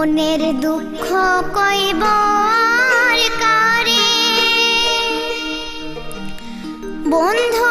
মনের দুঃখ কইব আর কারে? বন্ধু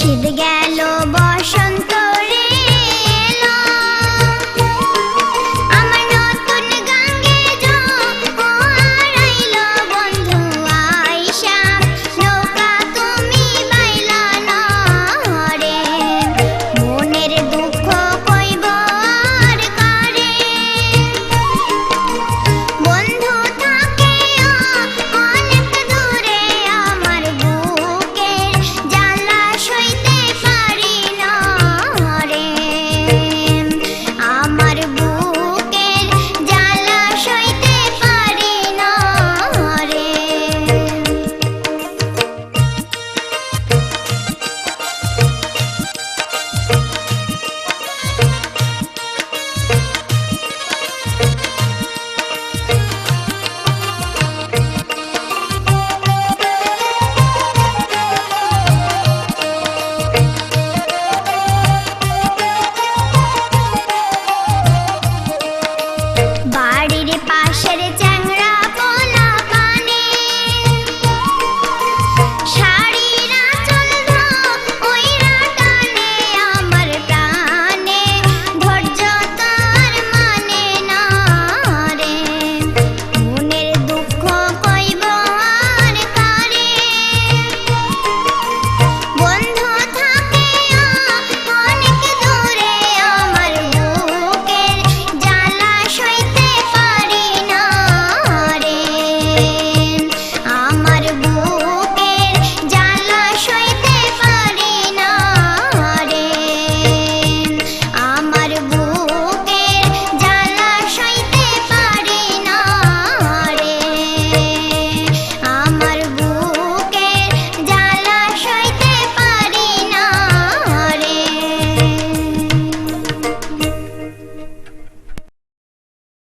she began. গো